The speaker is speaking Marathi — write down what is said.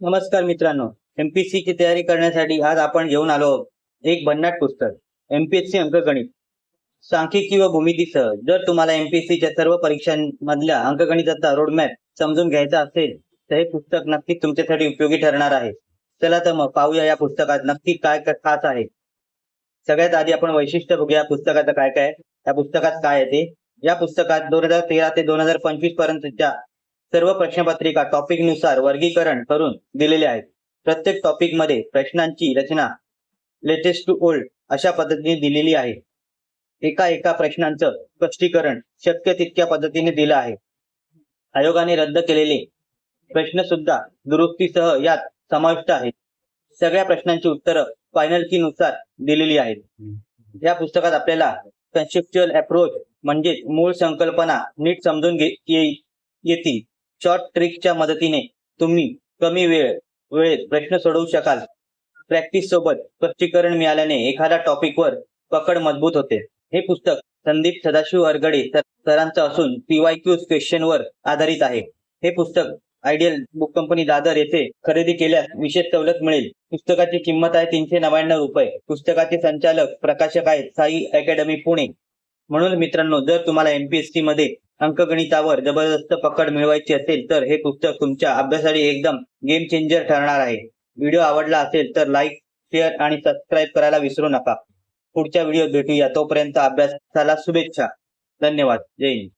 नमस्कार मित्रांनो एमपीएससी ची तयारी करण्यासाठी आज आपण घेऊन आलो एक भन्नाट पुस्तक एमपीएससी अंकगणित. सांख्यिकी व भूमितीसह जर तुम्हाला एमपीएससीच्या सर्व परीक्षांमधल्या अंकगणिताचा रोडमॅप समजून घ्यायचा असेल तर हे पुस्तक नक्कीच तुमच्यासाठी उपयोगी ठरणार आहे. चला तर मग पाहूया या पुस्तकात नक्की काय खास आहे. सगळ्यात आधी आपण वैशिष्ट्य बघूया पुस्तकाचं काय काय या पुस्तकात काय आहे ते? या पुस्तकात दोन हजार तेरा ते दोन हजार पंचवीस पर्यंतच्या सर्व प्रश्नपत्रिका टॉपिकनुसार वर्गीकरण करून दिलेले आहेत. प्रत्येक टॉपिकमध्ये प्रश्नांची रचना लेटेस्ट टू ओल्ड अशा पद्धतीने दिलेली आहे. एका एका प्रश्नांचं स्पष्टीकरण शक्य तितक्या पद्धतीने दिलं आहे. आयोगाने रद्द केलेले प्रश्न सुद्धा दुरुस्तीसह यात समाविष्ट आहेत. सगळ्या प्रश्नांची उत्तरं फायनल की नुसार दिलेली आहेत. या पुस्तकात आपल्याला कन्सेप्च्युअल अप्रोच म्हणजे मूळ संकल्पना नीट समजून घे येतील. शॉर्ट ट्रिकच्या मदतीने तुम्ही कमी वेळ वेळेत प्रश्न सोडवू शकाल. प्रॅक्टिस सोबत स्पष्टीकरण मिळाल्याने एखाद्या टॉपिकवर पकड मजबूत होते. हे पुस्तक संदीप सदाशिव अरगडे सरांचं असून पीवायक्यू क्वेश्चन वर आधारित आहे. हे पुस्तक आयडियल बुक कंपनी दादर येथे खरेदी केल्यास विशेष सवलत मिळेल. पुस्तकाची किंमत आहे तीनशे नव्याण्णव रुपये. पुस्तकाचे संचालक प्रकाशक आहेत साई अकॅडमी पुणे. म्हणून मित्रांनो जर तुम्हाला एमपीएससी मध्ये अंकगणितावर जबरदस्त पकड मिळवायची असेल तर हे पुस्तक तुमच्या अभ्यासासाठी एकदम गेम चेंजर ठरणार आहे. व्हिडिओ आवडला असेल तर लाईक शेअर आणि सबस्क्राईब करायला विसरू नका. पुढच्या व्हिडिओत भेटूया. तोपर्यंत अभ्यासाला शुभेच्छा. धन्यवाद. जय हिंद.